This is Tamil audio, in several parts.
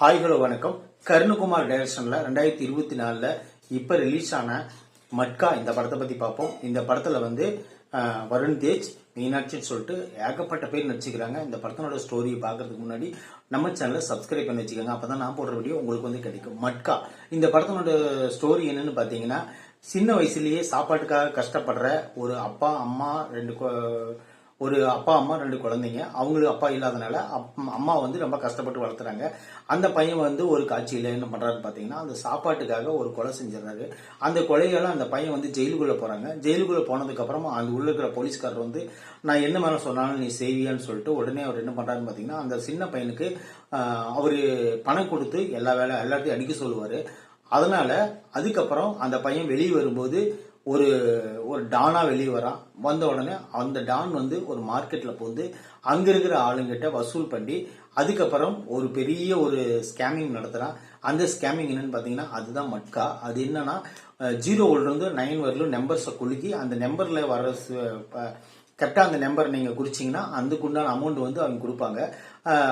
ஹாய் ஹலோ வணக்கம். கருணகுமார் டைரக்ஷன்ல ரெண்டாயிரத்தி இருபத்தி நாலுல இப்ப ரிலீஸ் ஆன மட்கா இந்த படத்தை பத்தி பார்ப்போம். இந்த படத்துல வந்து வருண் தேஜ் மீனாட்சின்னு சொல்லிட்டு ஏகப்பட்ட பேர் நடிச்சுக்கிறாங்க. இந்த படத்தினோட ஸ்டோரியை பார்க்கறதுக்கு முன்னாடி நம்ம சேனலை சப்ஸ்கிரைப் பண்ணி வச்சுக்கோங்க. அப்பதான் நான் போடுற வீடியோ உங்களுக்கு வந்து கிடைக்கும். மட்கா இந்த படத்தினோட ஸ்டோரி என்னன்னு பாத்தீங்கன்னா சின்ன வயசுலயே சாப்பாட்டுக்காக கஷ்டப்படுற ஒரு அப்பா அம்மா ரெண்டு ஒரு அப்பா அம்மா ரெண்டு குழந்தைங்க. அவங்களுக்கு அப்பா இல்லாதனால அப்- அம்மா வந்து ரொம்ப கஷ்டப்பட்டு வளர்த்துறாங்க. அந்த பையன் வந்து ஒரு காட்சியில் என்ன பண்ணுறாருன்னு பார்த்தீங்கன்னா அந்த சாப்பாட்டுக்காக ஒரு கொலை செஞ்சிடறாரு. அந்த கொலையால அந்த பையன் வந்து ஜெயிலுக்குள்ளே போகிறாங்க ஜெயிலுக்குள்ளே போனதுக்கப்புறமா அந்த உள்ள இருக்கிற போலீஸ்காரர் வந்து நான் என்ன மேலே சொன்னாலும் நீ செய்வியான்னு சொல்லிட்டு உடனே அவர் என்ன பண்ணுறாருன்னு பார்த்தீங்கன்னா அந்த சின்ன பையனுக்கு அவர் பணம் கொடுத்து எல்லா வேலை எல்லாத்தையும் அடிக்க சொல்லுவார். அதனால அதுக்கப்புறம் அந்த பையன் வெளியே வரும்போது ஒரு ஒரு டானா வெளியே வரான் வந்த உடனே அந்த டான் வந்து ஒரு மார்க்கெட்ல போந்து அங்க இருக்கிற ஆளுங்கிட்ட வசூல் பண்ணி அதுக்கப்புறம் ஒரு பெரிய ஒரு ஸ்கேமிங் நடத்துறான் அந்த ஸ்கேமிங் என்னன்னு பாத்தீங்கன்னா அதுதான் மட்கா. அது என்னன்னா ஜீரோ இருந்து நைன் வரலும் நம்பர்ஸை குலுக்கி அந்த நம்பர்ல வர கரெக்டாக அந்த நம்பர் நீங்க குறிச்சிங்கன்னா அதுக்குண்டான அமௌண்ட் வந்து அவங்க கொடுப்பாங்க.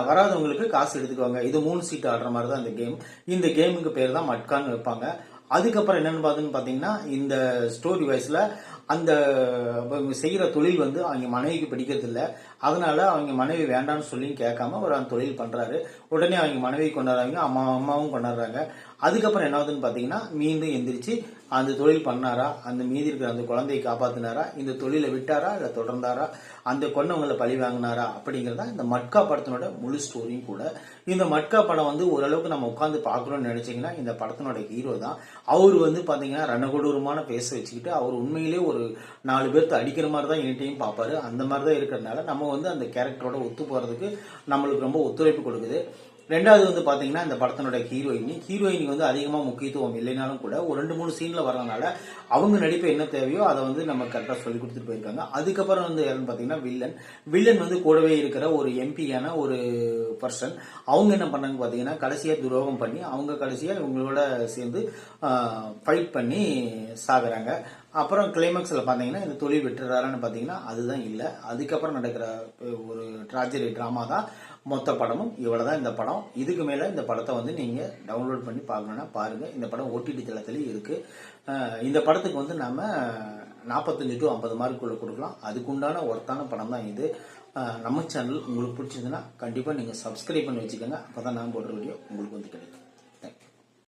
வராதவங்களுக்கு காசு எடுத்துக்குவாங்க. இது மூணு சீட் ஆடுற மாதிரி தான் அந்த கேம் இந்த கேமுக்கு பேர் தான் மட்கான்னு வைப்பாங்க. அதுக்கப்புறம் என்னன்னு பார்த்துன்னு பார்த்தீங்கன்னா இந்த ஸ்டோரி வைஸ்ல அந்த செய்கிற தொழில் வந்து அவங்க மனைவிக்கு பிடிக்கிறது இல்லை அதனால அவங்க மனைவி வேண்டாம்னு சொல்லி கேட்காம ஒரு அந்த தொழில் பண்றாரு. உடனே அவங்க மனைவி கொண்டாடுறாங்க அம்மா அம்மாவும் கொண்டாடுறாங்க. அதுக்கப்புறம் என்ன ஆகுதுன்னு பாத்தீங்கன்னா மீண்டும் எந்திரிச்சு அந்த தொழில் பண்ணாரா? அந்த மீதி இருக்கிற அந்த குழந்தையை காப்பாத்தினாரா? இந்த தொழிலை விட்டாரா? இல்ல தொடர்ந்தாரா? அந்த கொன்னவங்களை பழி வாங்கினாரா? அப்படிங்கிறதா இந்த மட்கா படத்தினோட முழு ஸ்டோரியும் கூட. இந்த மட்கா படம் வந்து ஓரளவுக்கு நம்ம உட்காந்து பார்க்கணும்னு நினைச்சீங்கன்னா இந்த படத்தினோட ஹீரோ தான். அவர் வந்து பாத்தீங்கன்னா ரணகொடூரமான பேச வச்சுக்கிட்டு அவர் உண்மையிலேயே ஒரு நாலு பேர்த்து அடிக்கிற மாதிரி தான் என்கிட்டையும் பார்ப்பாரு. அந்த மாதிரி தான் இருக்கிறதுனால நம்ம வந்து அந்த கேரக்டரோட ஒத்து போறதுக்கு நம்மளுக்கு ரொம்ப ஒத்துழைப்பு கொடுக்குது. ரெண்டாவது வந்து பாத்தீங்கன்னா இந்த படத்தினோட ஹீரோயினி ஹீரோயினுக்கு வந்து அதிகமா முக்கியத்துவம் இல்லைனாலும் கூட ஒரு ரெண்டு மூணு சீன்ல வரனால அவங்க நடிப்பு என்ன தேவையோ அதை வந்து நம்ம கரெக்டா சொல்லி கொடுத்துட்டு போயிருக்காங்க. அதுக்கப்புறம் வந்து யாருன்னு பாத்தீங்கன்னா வில்லன் வில்லன் வந்து கூடவே இருக்கிற ஒரு எம்பியான ஒரு பர்சன் அவங்க என்ன பண்ணாங்க பாத்தீங்கன்னா கடைசியா துரோகம் பண்ணி அவங்க கடைசியா இவங்களோட சேர்ந்து ஃபைட் பண்ணி சாகுறாங்க. அப்புறம் கிளைமேக்ஸில் பார்த்தீங்கன்னா இந்த தொழில் விட்டுறாருன்னு பார்த்தீங்கன்னா அதுதான் இல்லை. அதுக்கப்புறம் நடக்கிற ஒரு ட்ராஜடி ட்ராமா தான். மொத்த படமும் இவ்வளவுதான் இந்த படம். இதுக்கு மேல இந்த படத்தை வந்து நீங்க டவுன்லோட் பண்ணி பார்க்கணும்னா பாருங்க. இந்த படம் ஓடிடி தளத்திலேயே இருக்கு. இந்த படத்துக்கு வந்து நாம நாற்பத்தஞ்சு டு ஐம்பது மார்க்குள்ள கொடுக்கலாம். அதுக்குண்டான ஒர்த்தான படம் தான் இது நம்ம சேனல் உங்களுக்கு பிடிச்சதுன்னா கண்டிப்பா நீங்க சப்ஸ்கிரைப் பண்ணி வச்சுக்கோங்க. அப்பதான் நான் போடுற வீடியோ உங்களுக்கு வந்து கிடைக்கும்.